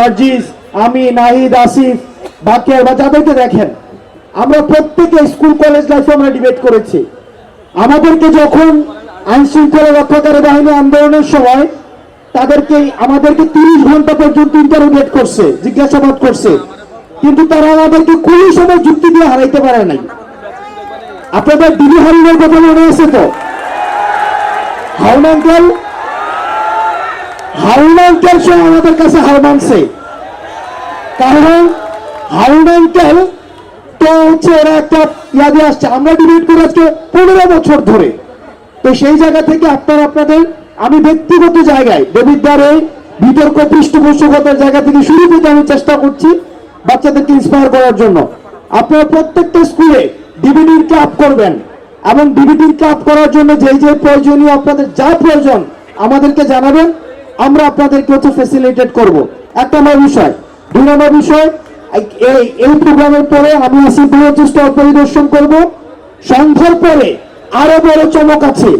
সার্জিস, আমি নাহিদ আসিফ, বাকিয়ার বা যাদেরকে দেখেন। আমরা প্রত্যেকে স্কুল, কলেজ লাইফে আমরা ডিবেট করেছি। আমাদেরকে যখন আইন শৃঙ্খলা রক্ষাকারী বাহিনী আন্দোলনের সময় তাদেরকে, আমাদেরকে তিরিশ ঘণ্টা পর্যন্ত ইন্টারোগেট করছে, জিজ্ঞাসাবাদ করছে। কিন্তু তারা আমাদেরকে কোনো সময় যুক্তি দিয়ে হারাইতে পারে নাই। আপনাদের দিদি হারিনের কথা মনে আছে তো? হাউন হাউন আঙ্কেল সহ আমাদের কাছে হার মানছে। কারণ হাউন আঙ্কেল তো হচ্ছে ওরা একটা ইয়াদে আসছে। আমরা ডিবেট করে আজকে পনেরো বছর ধরে। তো সেই জায়গা থেকে আপনারা আপনাদের, আমি ব্যক্তিগত জায়গায়, দেবিদ্বারে বিতর্ক, পৃষ্ঠপোষকতার জায়গা থেকে শুরু করতে আমি চেষ্টা করছি বাচ্চাদেরকে ইন্সপায়ার করার জন্য। আপনারা প্রত্যেকটা স্কুলে ডিবিডির ক্লাব করবেন এবং ডিবিডির ক্লাব করার জন্য যে যে প্রয়োজনীয়, আপনাদের যা প্রয়োজন আমাদেরকে জানাবেন। আমরা আপনাদেরকে হচ্ছে ফেসিলিটেট করব। একটা নম্বর বিষয়। দুই নম্বর বিষয়, এই- এই প্রোগ্রামের পরে আমি আসি স্টল পরিদর্শন করব। সন্ধ্যার পরে আরও বড় চমক আছে।